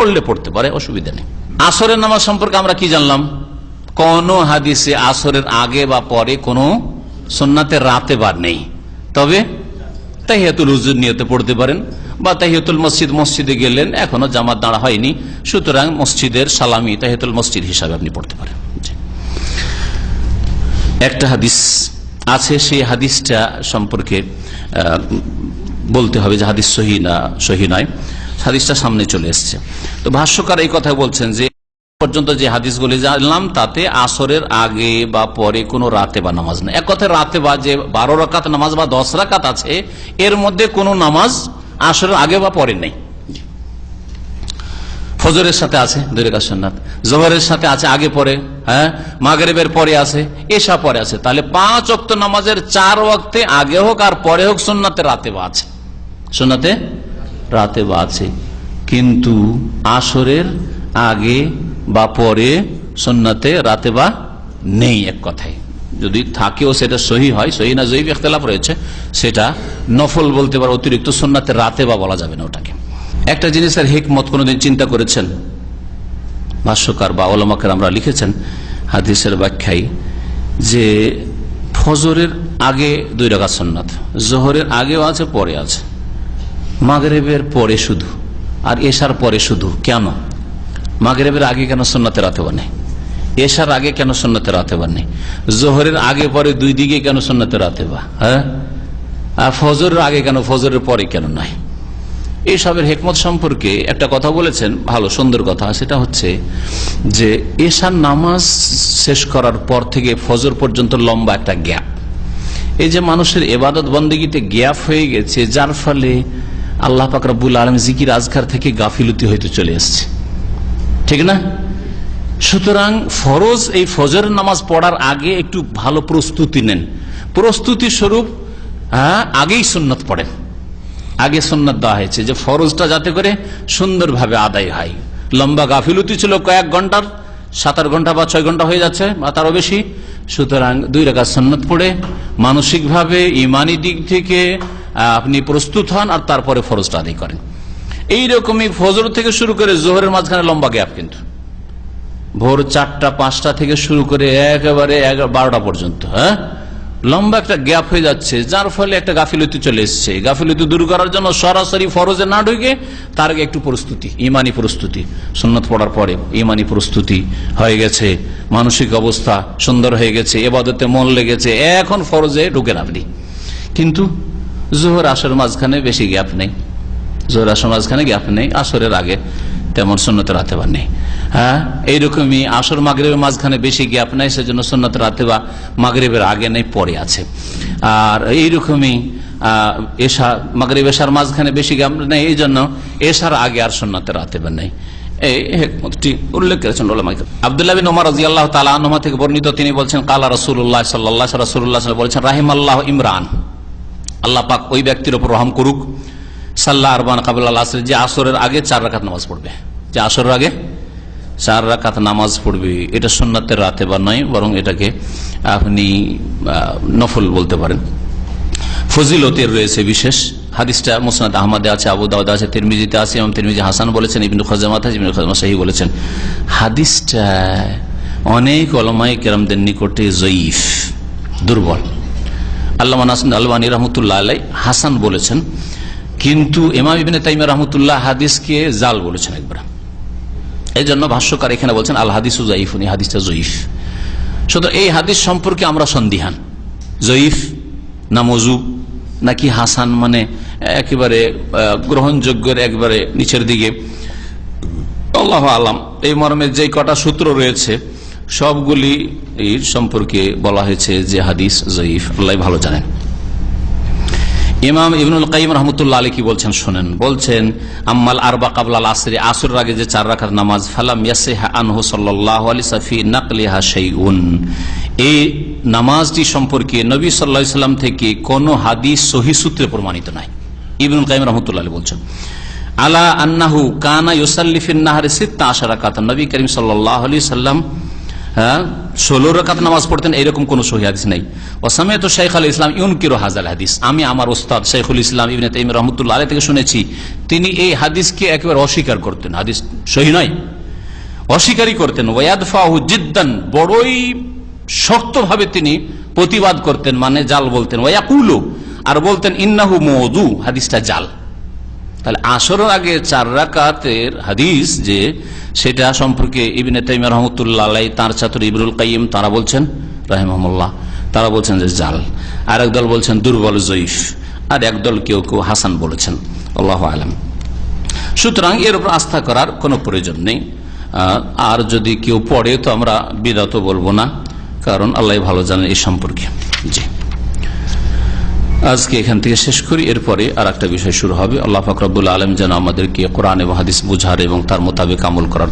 পড়লে পড়তে পারে, অসুবিধা নেই। আসরের নামাজ সম্পর্কে আমরা কি জানলাম? কোন হাদিসে আসরের আগে বা পরে কোনো সন্নাতে রাতে বার নেই। তবে তাহিয়াতুল হুজুর নিয়তে পড়তে পারেন বা তাহিয়াতুল মসজিদ, মসজিদে গেলেন, এখনও জামাত দাঁড়া হয়নি। সুতরাং মসজিদের সালামি তাহিয়াতুল মসজিদ হিসাবে আপনি পড়তে পারেন। একটা হাদিস আছে, সেই হাদিসটা সম্পর্কে বলতে হবে যে হাদিস সহি না, সহি নয়। হাদিসটা সামনে চলে এসছে। তো ভাষ্যকার এই কথা বলছেন যে পর্যন্ত যে হাদিসগুলি জানলাম, তাতে আসরের আগে বা পরে কোনো রাতে বা নামাজ নেই। এক কথায় রাতে বা যে বারো রাকাত নামাজ বা দশ রাকাত আছে, এর মধ্যে কোনো নামাজ আসরের আগে বা পরে নেই। ফজরের সাথে আছে, দুই রেখা সন্ন্যাত জোহরের সাথে আছে, আগে পরে হ্যাঁ? মাগরেবের পরে আছে এসা পরে আছে। তাহলে পাঁচ অক্ত নামাজের চার ওয়াক্তে আগে হোক আর পরে হোক সোননাতে রাতে বা আছে। সোনাতে রাতে বা আছে। কিন্তু আসরের আগে বা পরে সোননাতে রাতে বা নেই এক কথায়। যদি থাকেও সেটা সহি হয়, সহি না জয়ীব ইখতলাফ রয়েছে, সেটা নফল বলতে পারে, অতিরিক্ত সোননাতে রাতে বা বলা যাবে না ওটাকে। একটা জিনিসের হেকমত কোনোদিন চিন্তা করেছেন? ভাষ্যকার বা ওলামাকের আমরা লিখেছেন হাদিসের ব্যাখ্যায় যে ফজরের আগে দুই রাখা সন্ন্যাত জোহরের আগেও আছে, পরে আছে। মাগরেবের পরে শুধু, আর এশার পরে শুধু, কেন? মাগরেবের আগে কেন সন্ন্যতের রাতে বানে? এশার আগে কেন সন্ন্যতের রাতে বানে? জোহরের আগে পরে দুই দিকে কেন সন্ন্যতের রাতে বা হ্যাঁ? আর ফজরের আগে কেন, ফজরের পরে কেন নয় এইসবের হেকমত সম্পর্কে একটা কথা বলেছেন, ভালো, সুন্দর কথা, সেটা হচ্ছে যে এশার নামাজ শেষ করার পর থেকে ফজর পর্যন্ত লম্বা একটা গ্যাপ। এই যে মানুষের এবাদত বন্দীগীতে গ্যাপ হয়ে গেছে, যার ফলে আল্লাহ পাকরাবুল আলম জিকির আজকার থেকে গাফিলতি হইতে চলে এসছে ঠিক না? সুতরাং ফরজ এই ফজর নামাজ পড়ার আগে একটু ভালো প্রস্তুতি নেন। প্রস্তুতি স্বরূপ আগেই সুন্নত পড়েন। আগে সুন্নত দেওয়া হয়েছে যে ফরজটা যাতে করে সুন্দরভাবে আদায় হয়। লম্বা গাফিলতি ছিল কয়েক ঘণ্টার, সাত আট ঘণ্টা বা ছয় ঘণ্টা হয়ে যাচ্ছে বা তারও বেশি। সুতরাং দুই রেখা সন্ন্যত পড়ে, মানসিকভাবে, ইমানি দিক থেকে আপনি প্রস্তুত হন আর তারপরে ফরজটা আদায় করেন। এইরকমই ফজর থেকে শুরু করে জোহরের মাঝখানে লম্বা গ্যাপ কিন্তু। ভোর চারটা, পাঁচটা থেকে শুরু করে একেবারে বারোটা পর্যন্ত হ্যাঁ? লম্বা একটা গ্যাপ হয়ে যাচ্ছে, যার ফলে একটা গাফিলতি চলে এসছে। গাফিলতি দূর করার জন্য সরাসরি ফরজে না ঢুকে তার আগে একটু প্রস্তুতি, ইমানি প্রস্তুতি। সুন্নত পড়ার পরে ইমানি প্রস্তুতি হয়ে গেছে, মানসিক অবস্থা সুন্দর হয়ে গেছে, এবাদতে মন লেগেছে, এখন ফরজে ঢুকেন আপনি। কিন্তু জোহর আসর মাঝখানে বেশি গ্যাপ নেই। জোহর আসর মাঝখানে গ্যাপ নেই, আসরের আগে তেমন সুন্নত রাতে বা নেই। হ্যাঁ এইরকমই আসর মাগরেবের মাঝখানে বেশি গ্যাপ নেই, সেজন্য সুন্নত রাতে বা মাগরেবের আগে নেই, পরে আছে। আর এইরকমই এশা, মাগরেব এশার মাঝখানে বেশি গ্যাপ নেই এই জন্য এশার আগে আর সুন্নতের রাতে বা নেই উল্লেখ করেছেন থেকে বর্ণিত তিনি বলছেন, কালা রসুল্লাহ সাল্লাহ রসুল্লাহ বলছেন রাহিম আল্লাহ ইমরান। আল্লাহ পাক ওই ব্যক্তির ওপর রহম করুক। সাল্লাহ আরবান কাবুল আসর, যে আসরের আগে চার রাকাত নামাজ পড়বে। যে আসরের আগে চার রাকাত নামাজ পড়বে, এটা সুন্নাতের রাতে বা নয়, বরং এটাকে আপনি নফল বলতে পারেন। ফজিলতের রয়েছে বিশেষ। হাদিসটা মুসনাদ আহমদে আছে, আবু দাউদ আছে, তিরমিজিতে আছে এবং তিরমিজি হাসান বলেছেন, ইবিন খজামাত আছে, ইবিন খজামা সাহি বলেছেন। হাদিসটা অনেক অলমাই কেরামদের নিকটে জয়ীফ, দুর্বল। আল্লাহ আলমানি রহমতুল্লাহ আলাই হাসান বলেছেন, কিন্তু এমাম ইবিন তাইমা রহমতুল্লাহ হাদিসকে জাল বলেছেন একবার। এই জন্য ভাষ্যকার এখানে বলছেন, আল হাদিস জয়ীফ উনি হাদিসটা জয়ীফ। শুধু এই হাদিস সম্পর্কে আমরা সন্দিহান। জয়ীফ না মজুব, নাকি হাসান মানে একেবারে গ্রহণযোগ্যের একবারে নিচের দিকে। আল্লাহ আলাম, এই মর্মে যে কটা সূত্র রয়েছে সবগুলি এই সম্পর্কে বলা হয়েছে যে হাদিস জয়ীফ। আল্লাহ ভালো জানেন। ইমাম ইবনুল কাইম রহমতুল্লাহ আলী কি বলছেন শোনেন। বলছেন, আম্মাল আরবা কাবলাল আসরি আসর আগে যে চার রাখার নামাজ, ফালাম ইয়াসেহা আনহু সাল্লাহ আলী সাফি নাকলিহা সেইউন এই নামাজটি সম্পর্কে নবী সাল্লাহ সাল্লাম থেকে কোন হাদিস সহি সূত্রে প্রমাণিত নাই। ইবনুল কাইম রহমতুল্লাহ আলী বলছেন, আলা আন্নাহু কানা ইউসাল্লিফিন নাহারে সিত্তা আশারা কাতা। নবী করিম সাল্লাহ আলী সাল্লাম হ্যাঁ? ষোলো রাকাত নামাজ পড়তেন এরকম কোন সহি হাদিস নেই। ওসামে তো শেখ আল ইসলাম ইউনকিরো হাজাল হাদিস। আমি আমার ওস্তাদ শেখুল ইসলাম ইবিন তাইম রহমতুল্লাহ আলী থেকে শুনেছি, তিনি এই হাদিসকে একেবারে অস্বীকার করতেন। হাদিস সহি নয়। অস্বীকারই করতেন। ওয়াদফাহু জিদ্দান, বড়ই শক্তভাবে তিনি প্রতিবাদ করতেন মানে জাল বলতেন। ওয়াকুলু আর বলতেন, ইন্নাহু মৌদু হাদিসটা জাল। তাহলে আসরের আগে চার রাকাতের হাদিস যে সেটা সম্পর্কে ইবিনে তাইম রহমতুল্লাহ তাঁর ছাত্র ইবরুল কাইম তারা বলছেন, রাহিমহল্লাহ, তারা বলছেন যে জাল। আর একদল বলছেন, দুর্বল জয়ীফ। আর একদল কেউ কেউ হাসান বলেছেন। আল্লাহ আলম। সুতরাং এর উপর আস্থা করার কোনো প্রয়োজন নেই। আর যদি কেউ পড়ে তো আমরা বিদাত বলব না, কারণ আল্লাহ ভালো জানেন এই সম্পর্কে। জি। আজকে এখান থেকে শেষ করি। এরপরে আর একটা বিষয় শুরু হবে। আল্লাহ ফাকরাবুল আলম যেন আমাদেরকে কোরআন এবং হাদিস বুঝার এবং তার মোতাবেক আমল করার